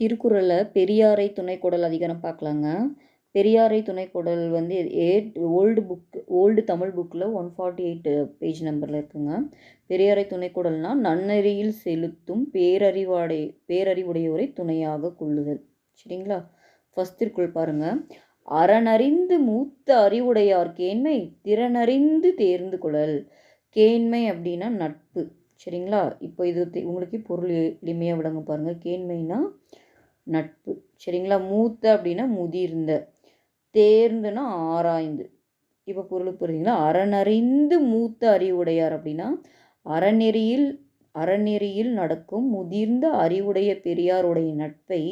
திருக்குறளில் பெரியாரை துணைக்கோடல் அதிகாரம் பார்க்கலாங்க பெரியாரை துணைக்கோடல் வந்து eight old book old Tamil புக்கில் ஒன் ஃபார்ட்டி எயிட் பேஜ் நம்பரில் இருக்குங்க. பெரியாரை துணைக்கோடல்னா நன்னறியில் செலுத்தும் பேரறிவாடை பேரறிவுடையோரை துணையாக கொள்ளுதல். சரிங்களா? ஃபஸ்ட் திருக்குறள் பாருங்கள் அறனறிந்து மூத்த அறிவுடையார் கேண்மை திறனறிந்து தேர்ந்து கொள்ளல் கேண்மை அப்படின்னா நட்பு. சரிங்களா? இப்போ இது உங்களுக்கு பொருள் எளிமையாக விளங்க பாருங்கள் கேண்மைனா நட்பு. சரிங்களா? மூத்த அப்படின்னா முதிர்ந்த தேர்ந்துனா ஆராய்ந்து. இப்போ பொருள் புரியுதுங்களா? அறநறிந்து மூத்த அறிவுடையார் அப்படின்னா அறநெறியில் அறநெறியில் நடக்கும் முதிர்ந்த அறிவுடைய பெரியாருடைய நட்பை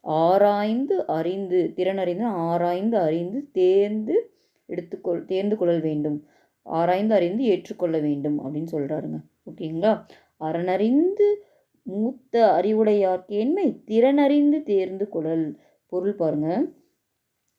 ஆராய்ந்து அறிந்து திறனறிந்து ஆராய்ந்து அறிந்து தேர்ந்து எடுத்துக்கொள் தேர்ந்து கொள்ளல் வேண்டும். ஆராய்ந்து அறிந்து ஏற்றுக்கொள்ள வேண்டும் அப்படின்னு சொல்கிறாருங்க ஓகேங்களா? அறனறிந்து மூத்த அறிவுடையார் கேண்மை திறனறிந்து தேர்ந்து கொள்ளல் பொருள் பாருங்க.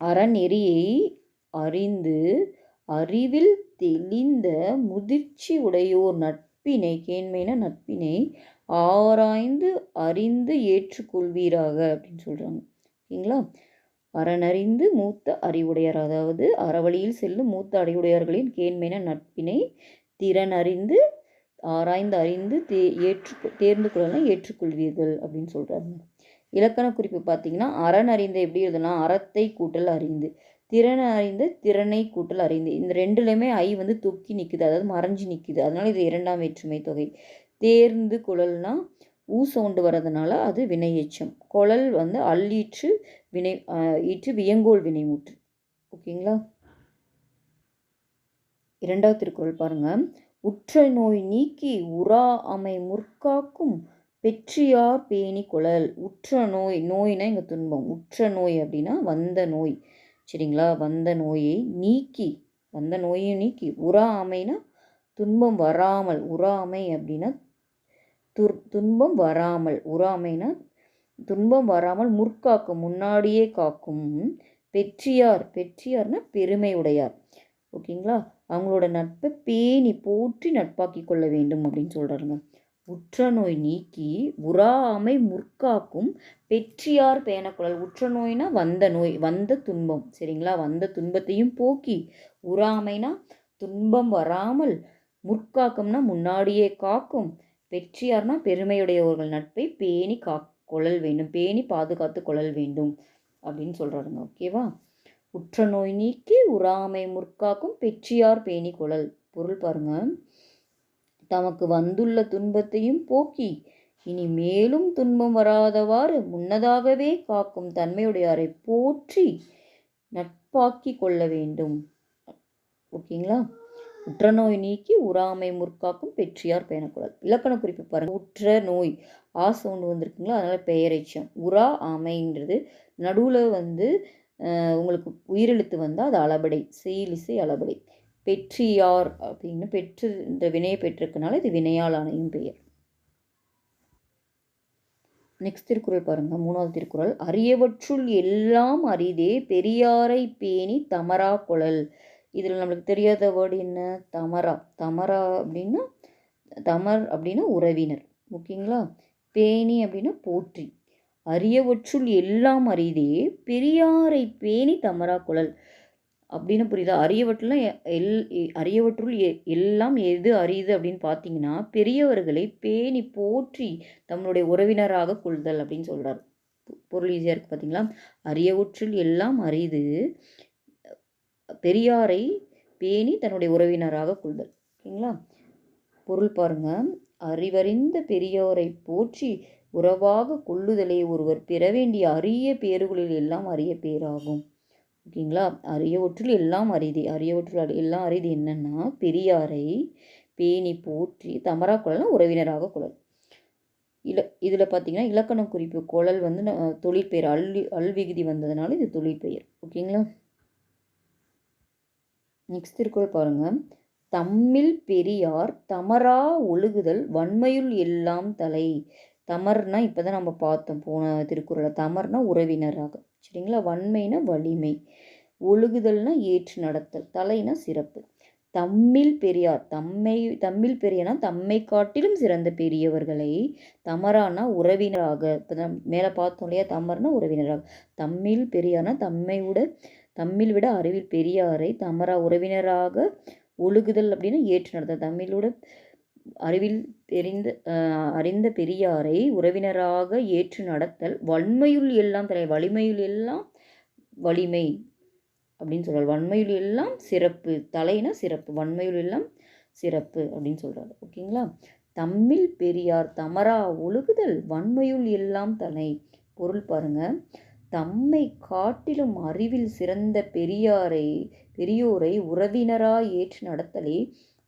அறநெறியை அறிந்து அறிவில் தெளிந்த முதிர்ச்சி உடையோர் நட்பினை கேண்மைனா நட்பினை ஆராய்ந்து அறிந்து ஏற்றுக்கொள்வீராக அப்படின்னு சொல்கிறாங்க ஓகேங்களா? அறனறிந்து மூத்த அறிவுடையார் அதாவது அறவழியில் செல்லும் மூத்த அறிவுடையார்களின் கேண்மைன நட்பினை திறனறிந்து ஆராய்ந்து அறிந்து தே ஏற்று தேர்ந்து கொள்ளலாம் ஏற்றுக்கொள்வீர்கள் அப்படின்னு சொல்கிறாங்க இலக்கண குறிப்பு பார்த்தீங்கன்னா அரண் அறிந்த எப்படி எழுதலாம்? அறத்தை கூட்டல் அறிந்து. திறன் அறிந்த திறனை கூட்டல் அறிந்து. இந்த ரெண்டுலையுமே ஐ வந்து தொக்கி நிற்குது அதாவது மறைஞ்சு நிற்குது அதனால் இது இரண்டாம் வேற்றுமை தொகை. தேர்ந்து குழல்னா ஊ சவுண்டு வர்றதுனால அது வினையேச்சம் குழல் வந்து அல்லீற்று வினை ஈற்று வியங்கோல் வினைமுற்று ஓகேங்களா? இரண்டாவது திருக்குறள் பாருங்கள் உற்ற நோய் நீக்கி உரா அமை முற்காக்கும் பெற்றியார் பேணி குழல். உற்ற நோய் நோய்னா இங்கே துன்பம்? உற்ற நோய் அப்படின்னா வந்த நோய். சரிங்களா? வந்த நோயை நீக்கி வந்த நோயை நீக்கி. உரா அமைனா துன்பம் வராமல். உறாமை அப்படின்னா துர் துன்பம் வராமல். உறாமைனா துன்பம் வராமல் முற்காக்கும் முன்னாடியே காக்கும் பெற்றியார். பெற்றியார்னா பெருமை உடையார் ஓகேங்களா? அவங்களோட நட்பை பேணி போற்றி நட்பாக்கி கொள்ள வேண்டும் அப்படின்னு சொல்கிறாருங்க உற்ற நோய் நீக்கி உறாமை முற்காக்கும் பெற்றியார் பேணக்குழல் உற்ற நோய்னா வந்த நோய் வந்த துன்பம் சரிங்களா? வந்த துன்பத்தையும் போக்கி உறாமைனா துன்பம் வராமல் முற்காக்கும்னா முன்னாடியே காக்கும். வெற்றியார்னா பெருமையுடையவர்கள் நட்பை பேணி கா கொள்ளல் வேண்டும் பேணி பாதுகாத்து கொள்ளல் வேண்டும் அப்படின்னு சொல்கிறாருங்க ஓகேவா? உற்ற நோய் நீக்கி உறாமை முற்காக்கும் பெற்றியார் பேணி குழல். பொருள் பாருங்க. தமக்கு வந்துள்ள துன்பத்தையும் போக்கி இனி மேலும் துன்பம் வராதவாறு முன்னதாகவே காக்கும் தன்மையுடையாரை போற்றி நட்பாக்கி கொள்ள வேண்டும். ஓகேங்களா? உற்ற நோய் நீக்கி உறாமை முற்காக்கும் பெற்றியார் பேணக்கூடாது இலக்கண குறிப்பு பாருங்க. உற்ற நோய் ஆ சவுண்டு வந்திருக்குங்களா? அதனால் பெயரைச்சம் உரா ஆமைன்றது நடுவில் வந்து உங்களுக்கு உயிரெழுத்து வந்தால் அது அளபடை செயலிசை அளபடை. பெற்றியார் அப்படின்னு பெற்று இந்த வினையை பெற்றிருக்கனால இது வினையால் ஆணையும் பெயர். நெக்ஸ்ட் திருக்குறள் பாருங்கள் மூணாவது திருக்குறள். அரியவற்றுள் எல்லாம் அரிதே பெரியாரை பேணி தமரா குழல். இதில் நம்மளுக்கு தெரியாத வேர்டு என்ன? தமரா. தமரா அப்படின்னா தமர் அப்படின்னா உறவினர். ஓகேங்களா? பேணி அப்படின்னா போற்றி. அரியவற்றுள் எல்லாம் அரிதே பெரியாரை பேணி தமரா குழல். அப்படின்னு புரியுதா? அரியவற்றுலாம் எல் அரியவற்றுள் எ- எல்லாம் எது அரியுது அப்படின்னு பார்த்தீங்கன்னா பெரியவர்களை பேணி போற்றி தம்முடைய உறவினராக கொள்தல் அப்படின்னு சொல்கிறார் பொ- பொருள் ஈஸியாக இருக்குது பார்த்தீங்களா அரியவற்றுள் எல்லாம் அரிது பெரியாரை பேணி தன்னுடைய உறவினராக கொள்தல். ஓகேங்களா? பொருள் பாருங்கள் அறிவறிந்த பெரியோரை போற்றி உறவாக கொள்ளுதலே ஒருவர் பெற வேண்டிய அரிய பேறுகளில் எல்லாம் அரிய பேராகும் ஓகேங்களா? அரியவற்றுள் எல்லாம் அரிது. அரியவற்றுள் எல்லாம் அரிது என்னன்னா பெரியாரை பேணி போற்றி தமரா குழல்னா உறவினராக குழல் இல இதில் பார்த்தீங்கன்னா இலக்கண குறிப்பு குழல் வந்து தொழிற்பெயர் அல் அல்விகுதி வந்ததுனால இது தொழிற்பெயர் ஓகேங்களா? நெக்ஸ்ட் திருக்குறள் பாருங்கள் தம்மில் பெரியார் தமரா ஒழுகுதல் வன்மையுள் எல்லாம் தலை. தமர்னா இப்போ தான் நம்ம பார்த்தோம். போன திருக்குறளை தமர்னா உறவினராக. சரிங்களா? வன்மைனா வலிமை. ஒழுகுதல்னா ஏற்று நடத்தல். தலைனா சிறப்பு. தம்மில் பெரியார் தம்மை தம்மில் பெரியனா தம்மை காட்டிலும் சிறந்த பெரியவர்களை தமரானா உறவினராக. இப்போ மேலே பார்த்தோம் இல்லையா? தமர்னா உறவினராக. தம்மில் பெரியார்னா தம்மை விட தம்மில் விட அறிவில் பெரியாரை தமரா உறவினராக ஒழுகுதல் அப்படின்னா ஏற்று நடத்த தம்மிலோட அறிவில் தெரிந்த அறிந்த பெரியாரை உறவினராக ஏற்று நடத்தல் வன்மையுள் எல்லாம் தலை வலிமையுள் எல்லாம் வலிமை அப்படின்னு சொல்கிறார் வன்மையுள் எல்லாம் சிறப்பு தலைனா சிறப்பு வன்மையுள் எல்லாம் சிறப்பு அப்படின்னு சொல்கிறார் ஓகேங்களா? தம்மில் பெரியார் தமரா ஒழுகுதல் வன்மையுள் எல்லாம் தலை. பொருள் பாருங்க. தம்மை காட்டிலும் அறிவில் சிறந்த பெரியாரை பெரியோரை உறவினராய் ஏற்று நடத்தலே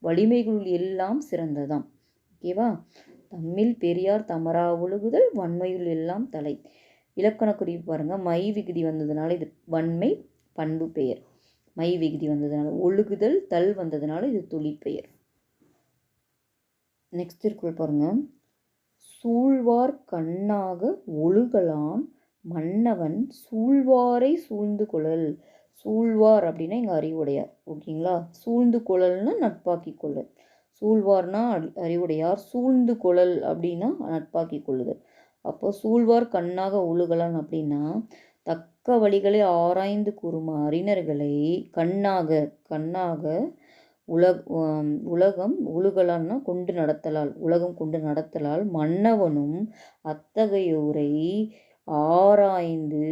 வலிமைகளுள் எல்லாம் சிறந்ததாம். ஓகேவா தம்மில் பெரியார் தமரா ஒழுகுதல் வன்மையுள் எல்லாம் தலை. இலக்கண குறிப்பு பாருங்கள் மை விகுதி வந்ததுனால இது வன்மை பண்பு பெயர். மை விகுதி வந்ததுனால ஒழுகுதல் தல் வந்ததுனால இது தொழிற்பெயர் நெக்ஸ்ட் இருக்குள் பாருங்கள் சூழ்வார் கண்ணாக ஒழுகலான் மன்னவன் சூழ்வாரை சூழ்ந்து கொள்ளல் சூழ்வார் அப்படின்னா இங்கே அறிவுடையார். ஓகேங்களா? சூழ்ந்து குழல்னால் நட்பாக்கி கொள்ளல் சூழ்வார்னா அறிவுடையார். சூழ்ந்து குழல் அப்படின்னா நட்பாக்கி கொள்ளுதல். அப்போ சூழ்வார் கண்ணாக ஒழுகலான் அப்படின்னா தக்க வழிகளை ஆராய்ந்து கூறும் அறிஞர்களை கண்ணாக கண்ணாக உலக உலகம் உழுகலான்னா கொண்டு நடத்தலால் உலகம் கொண்டு நடத்தலால் மன்னவனும் அத்தகையோரை ஆராய்ந்து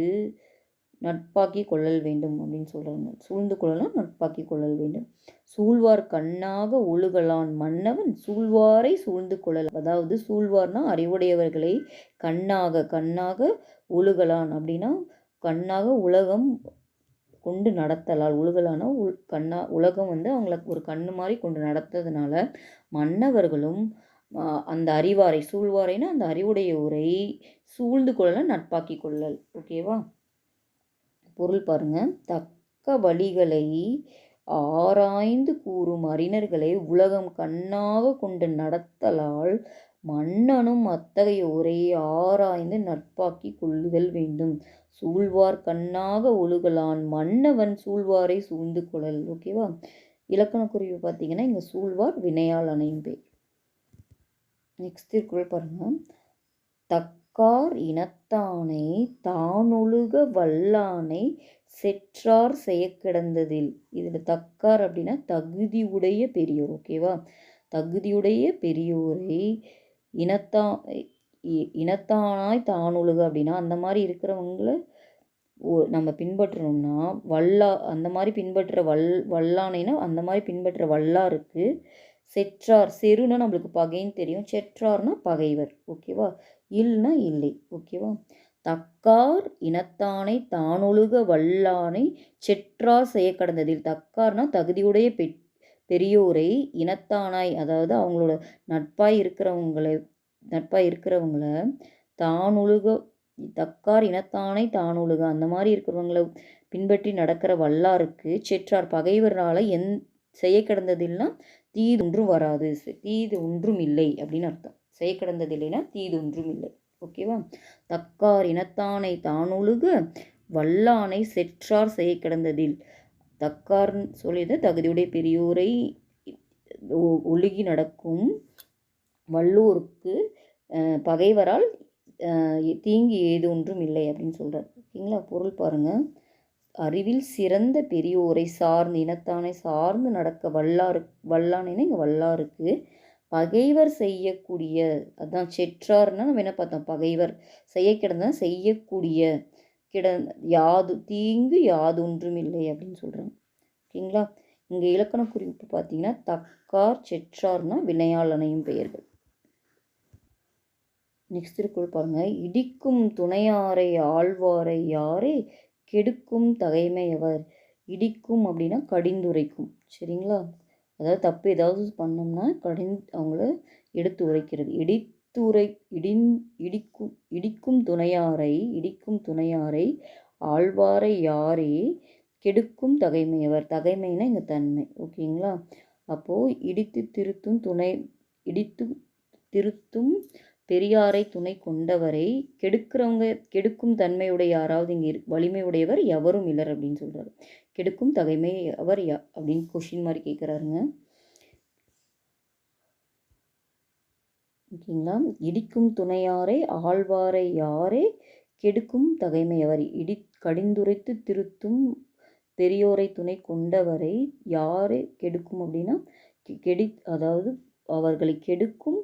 நட்பாக்கி கொள்ளல் வேண்டும் அப்படின்னு சொல்கிறாங்க சூழ்ந்து கொள்ளலாம் நட்பாக்கி கொள்ளல் வேண்டும். சூழ்வார் கண்ணாக ஒழுகலான் மன்னவன் சூழ்வாரை சூழ்ந்து கொள்ளல். அதாவது சூழ்வார்னா அறிவுடையவர்களை கண்ணாக கண்ணாக ஒழுகலான் அப்படின்னா கண்ணாக உலகம் கொண்டு நடத்தலால். உழுகலான உள் கண்ணா உலகம் வந்து அவங்கள ஒரு கண்ணு மாதிரி கொண்டு நடத்ததுனால மன்னவர்களும் அந்த அறிவாரை சூழ்வாரைன்னா அந்த அறிவுடைய உரை சூழ்ந்து கொள்ளலாம் நட்பாக்கி கொள்ளல். ஓகேவா? பொருள் பாருங்கள் தக்க வழிகளை ஆராய்ந்து கூறும் அறிஞர்களை உலகம் கண்ணாக கொண்டு நடத்தலால் மன்னனும் அத்தகைய உரையை ஆராய்ந்து நட்பாக்கி கொள்ளுதல் வேண்டும். சூழ்வார் கண்ணாக ஒழுகலான் மன்னவன் சூழ்வாரை சூழ்ந்து கொள்ளல். ஓகேவா இலக்கண குறிப்பு பார்த்தீங்கன்னா இங்கே சூழ்வார் வினையால் அணையும் பேர். நெக்ஸ்ட் பாருங்கள் தக் தக்கார் இனத்தானை தானொழுக வல்லானை செற்றார் செய்ய கிடந்ததில் இதில் தக்கார் அப்படின்னா தகுதியுடைய பெரியோர் ஓகேவா தகுதியுடைய பெரியோரை இனத்தா இனத்தானாய் தானொழுக அப்படின்னா அந்த மாதிரி இருக்கிறவங்கள நம்ம பின்பற்றணும்னா வல்லா அந்த மாதிரி பின்பற்ற வல் வல்லானைனா அந்த மாதிரி பின்பற்ற வல்லாருக்கு செற்றார். செருனா நம்மளுக்கு பகைன்னு தெரியும். செற்றார்னா பகைவர். ஓகேவா? இல்னா இல்லை. ஓகேவா? தக்கார் இனத்தானை தானொழுக வல்லானை செற்றார் செய்ய கடந்ததில். தக்கார்னா தகுதியுடைய பெ பெரியோரை இனத்தானாய் அதாவது அவங்களோட நட்பாய் இருக்கிறவங்களை நட்பாய் இருக்கிறவங்கள தானொழுக தக்கார் இனத்தானை தானுழுக அந்த மாதிரி இருக்கிறவங்கள பின்பற்றி நடக்கிற வல்லாருக்கு செற்றார். பகைவரால் எந் செய்ய கிடந்ததில்னா தீது ஒன்றும் வராது. தீது ஒன்றும் இல்லை அப்படின்னு அர்த்தம். செய்ய கிடந்தது இல்லைன்னா தீது ஒன்றும் இல்லை. ஓகேவா தக்கார் இனத்தானை தானுழுக வல்லானை செற்றார் செய்ய கிடந்ததில். தக்கார்னு சொல்லியது தகுதியுடைய பெரியோரை ஒழுகி நடக்கும் வல்லூருக்கு பகைவரால் தீங்கு ஏது ஒன்றும் இல்லை அப்படின்னு சொல்கிறார் ஓகேங்களா பொருள் பாருங்கள் அறிவில் சிறந்த பெரியோரை சார்ந்து இனத்தானை சார்ந்து நடக்க வல்லாறு வல்லானேன்னு இங்கே வல்லாருக்கு. பகைவர் செய்யக்கூடிய அதான் செற்றார்னா நம்ம என்ன பார்த்தோம்? பகைவர் செய்ய கிடந்தா செய்யக்கூடிய கிட யாது தீங்கு யாது ஒன்றும் இல்லை அப்படின்னு சொல்கிறாங்க ஓகேங்களா? இங்கே இலக்கண குறிப்பு பார்த்தீங்கன்னா தக்கார் செற்றார்னா வினையாளனையும் பெயர்கள். நெக்ஸ்ட் இருக்குள் பாருங்கள் இடிக்கும் துணையாரை ஆழ்வாரை யாரே கெடுக்கும் தகைமையவர் இடிக்கும் அப்படின்னா கடிந்துரைக்கும். சரிங்களா? அதாவது தப்பு ஏதாவது பண்ணோம்னா கடின் அவங்கள எடுத்து உரைக்கிறது. இடித்துரை இடின் இடிக்கும் இடிக்கும் துணையாரை இடிக்கும் துணையாரை ஆழ்வாரை யாரே? கெடுக்கும் தகைமையவர் தகைமைனா இங்கே தன்மை. ஓகேங்களா? அப்போது இடித்து திருத்தும் துணை இடித்து திருத்தும் பெரியாரை துணை கொண்டவரை கெடுக்கிறவங்க கெடுக்கும் தன்மையுடைய யாராவது இங்கே இரு வலிமை உடையவர் எவரும் இல்லர் அப்படின்னு சொல்கிறாரு கெடுக்கும் தகைமை அவர் யா அப்படின்னு கொஷின் மாதிரி கேட்குறாருங்க ஓகேங்களா? இடிக்கும் துணையாரை ஆழ்வாரை யாரே கெடுக்கும் தகைமையவர் இடி கடிந்துரைத்து திருத்தும் பெரியோரை துணை கொண்டவரை யாரே கெடுக்கும் அப்படின்னா கெடி அதாவது அவர்களை கெடுக்கும்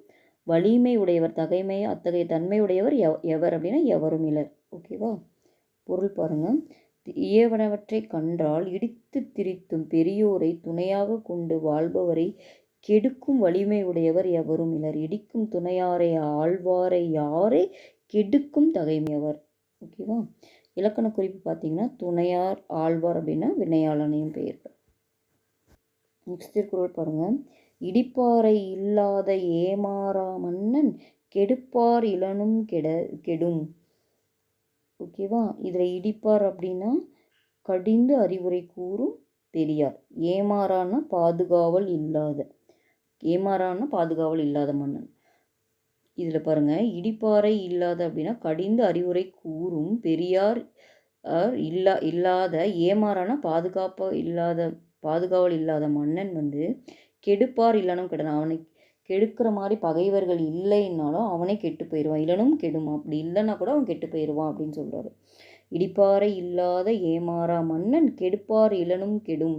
வலிமை உடையவர் தகைமை அத்தகைய தன்மையுடையவர் எவ் எவர் அப்படின்னா எவரும் இலர் ஓகேவா பொருள் பாருங்கள் தீயவனவற்றை கன்றால் இடித்து திரித்தும் பெரியோரை துணையாக கொண்டு வாழ்பவரை கெடுக்கும் வலிமை உடையவர் எவரும் இலர் இடிக்கும் துணையாரை ஆழ்வாரை யாரை கெடுக்கும் தகைமையவர். ஓகேவா இலக்கண குறிப்பு பார்த்தீங்கன்னா துணையார் ஆழ்வார் அப்படின்னா வினையாளனையும் பெயர். நெக்ஸ்ட் திருக்குறள் பாருங்கள் இடிப்பாறை இல்லாத ஏமாறா மன்னன் கெடுப்பார் இளனும் கெட கெடும். ஓகேவா இதில் இடிப்பார் அப்படின்னா கடிந்து அறிவுரை கூறும் பெரியார். ஏமாறான பாதுகாவல் இல்லாத ஏமாறான பாதுகாவல் இல்லாத மன்னன். இதில் பாருங்கள் இடிப்பாறை இல்லாத அப்படின்னா கடிந்து அறிவுரை கூறும் பெரியார் இல்லா இல்லாத ஏமாறான பாதுகாப்பாக இல்லாத பாதுகாவல் இல்லாத மன்னன் வந்து கெடுப்பார் இல்லைனும் கெடணும் அவனை கெடுக்கிற மாதிரி பகைவர்கள் இல்லைன்னாலும் அவனே கெட்டு போயிடுவான். இல்லைனும் கெடும். அப்படி இல்லைன்னா கூட அவன் கெட்டு போயிடுவான் அப்படின்னு சொல்கிறாரு இடிப்பாறை இல்லாத ஏமாறா மன்னன் கெடுப்பார் இளனும் கெடும்.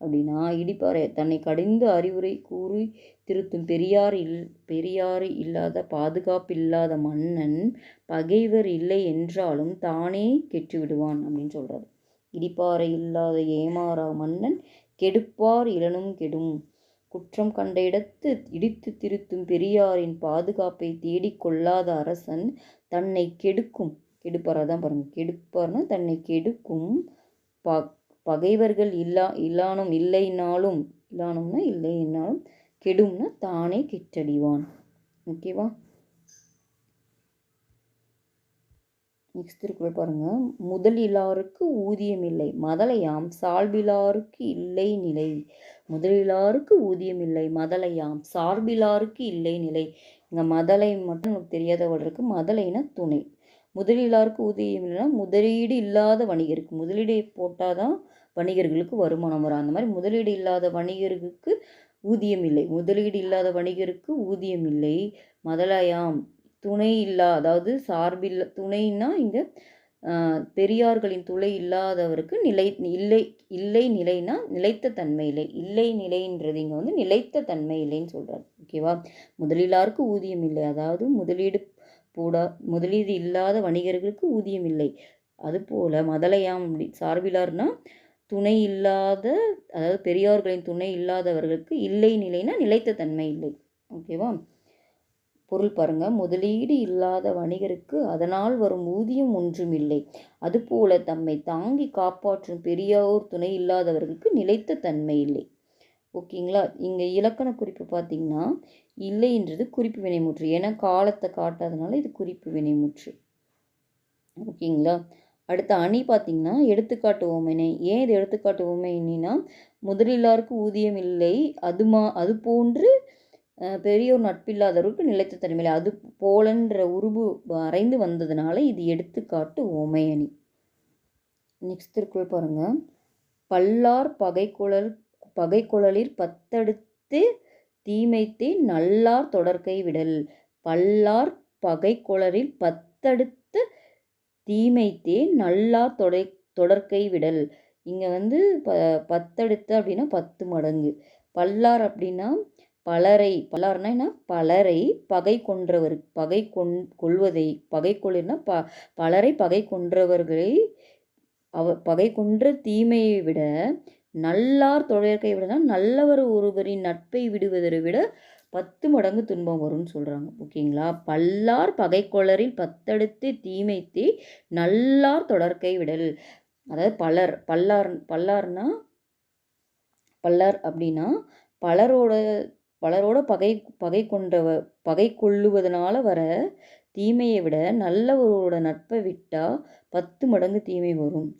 அப்படின்னா இடிப்பாறை தன்னை கடிந்து அறிவுரை கூறி திருத்தும் பெரியார் இல் பெரியார் இல்லாத பாதுகாப்பு இல்லாத மன்னன் பகைவர் இல்லை என்றாலும் தானே கெட்டு விடுவான் அப்படின்னு சொல்கிறார் இடிப்பாறை இல்லாத ஏமாறா மன்னன் கெடுப்பார் இளனும் கெடும். குற்றம் கண்ட இடத்து இடித்து திருத்தும் பெரியாரின் பாதுகாப்பை தேடிக் கொள்ளாத அரசன் தன்னை கெடுக்கும். கெடுப்பாரா? தான் பாருங்கள் கெடுப்பார்னா தன்னை கெடுக்கும். ப பகைவர்கள் இல்லா இல்லானும் இல்லைனாலும் இல்லானும்னா இல்லைனாலும் கெடும்னா தானே கெட்டடிவான். ஓகேவா நெக்ஸ்ட் திருக்குறள் பாருங்க. முதலிலாருக்கு ஊதியம் இல்லை மதலையாம் சால்பிலாருக்கு இல்லை நிலை. முதலிலாருக்கு ஊதியம் இல்லை மதலையாம். சார்பிலாருக்கு இல்லை நிலை. இங்கே மதலை மட்டும் நமக்கு தெரியாதவர்களுக்கு மதலைனா துணை. முதலிலாருக்கு ஊதியம் இல்லைன்னா முதலீடு இல்லாத வணிகருக்கு முதலீடு போட்டால் தான் வணிகர்களுக்கு வருமானம் வரும். அந்த மாதிரி முதலீடு இல்லாத வணிகர்களுக்கு ஊதியம் இல்லை. முதலீடு இல்லாத வணிகருக்கு ஊதியம் இல்லை. மதலையாம். துணை இல்லா அதாவது சார்பில் துணைன்னா இங்கே பெரியார்களின் துணை இல்லாதவருக்கு நிலை இல்லை இல்லை நிலைனா நிலைத்த தன்மை இல்லை. இல்லை நிலைன்றது இங்கே வந்து நிலைத்த தன்மை இல்லைன்னு சொல்கிறார் ஓகேவா முதலீலாருக்கு ஊதியம் இல்லை. அதாவது முதலீடு போடா முதலீடு இல்லாத வணிகர்களுக்கு ஊதியம் இல்லை. அதுபோல் மதலையாம் அப்படி சார்பிலார்னா துணை இல்லாத அதாவது பெரியார்களின் துணை இல்லாதவர்களுக்கு இல்லை நிலைனா நிலைத்த தன்மை இல்லை. ஓகேவா பொருள் பாருங்க முதலீடு இல்லாத வணிகருக்கு அதனால் வரும் ஊதியம் ஒன்றும் இல்லை. அதுபோல தம்மை தாங்கி காப்பாற்றும் பெரியோர் துணை இல்லாதவர்களுக்கு நிலைத்த தன்மை இல்லை. ஓகேங்களா? இங்கே இலக்கண குறிப்பு பார்த்தீங்கன்னா இல்லைன்றது குறிப்பு வினைமுற்று. ஏன்னா காலத்தை காட்டாதனால இது குறிப்பு வினைமுற்று. ஓகேங்களா? அடுத்த அணி பார்த்திங்கன்னா எடுத்துக்காட்டு ஓமைனை ஏன் இது எடுத்துக்காட்டு ஓமைனா முதலில்லாருக்கு ஊதியம் இல்லை. அது மா அது போன்று பெரியோர் நட்பில்லாதவருக்கு நிலைத்த தன்மையில். அது போலன்ற உருவு வரைந்து வந்ததுனால இது எடுத்துக்காட்டு ஓமையணி. நெக்ஸ்ட் திருக்குறள் பாருங்கள் பல்லார் பகைக்குழல் பகைக்குழலில் பத்தடுத்து தீமைத்தே நல்லார் தொடர்கை விடல். பல்லார் பகைக்குழலில் பத்தடுத்து தீமைத்தே நல்லார் தொடை தொடர்கை விடல். இங்கே வந்து ப பத்தடுத்து அப்படின்னா பத்து மடங்கு. பல்லார் அப்படின்னா பலரை பலர்னா என்ன? பலரை பகை கொன்றவர் பகை கொன் கொள்வதை பகை கொள்ளுன்னா ப பலரை பகை கொன்றவர்களை அவ பகை கொன்ற தீமையை விட நல்லார் தொடர்கை விடனா நல்லவர் ஒருவரின் நட்பை விடுவதை விட பத்து மடங்கு துன்பம் வரும்னு சொல்கிறாங்க ஓகேங்களா? பல்லார் பகைக்கொளரில் பத்தடுத்து தீமைத்தே நல்லார் தொடர்கை விடல். அதாவது பலர் பல்லார் பல்லார்னா பல்லர் அப்படின்னா பலரோட பலரோட பகை பகை கொண்டவ பகை கொள்ளுவதனால வர தீமையை விட நல்லவரோட நட்பை விட்டால் பத்து மடங்கு தீமை வரும்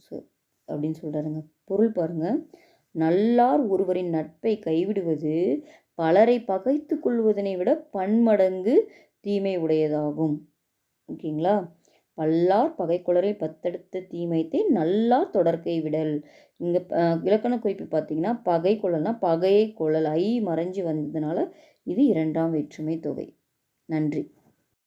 அப்படின்னு சொல்கிறாருங்க பொருள் பாருங்கள் நல்லார் ஒருவரின் நட்பை கைவிடுவது பலரை பகைத்து கொள்வதனை விட பன்மடங்கு தீமை உடையதாகும். ஓகேங்களா? பல்லார் பகைக்குளரை பத்தெடுத்த தீமைத்தை நல்லார் தொடர்கை விடல் இங்கே இலக்கண குறிப்பு பார்த்தீங்கன்னா பகை குழல்னா பகையை குழல் ஐ மறைஞ்சு வந்ததுனால இது இரண்டாம் வேற்றுமை தொகை. நன்றி.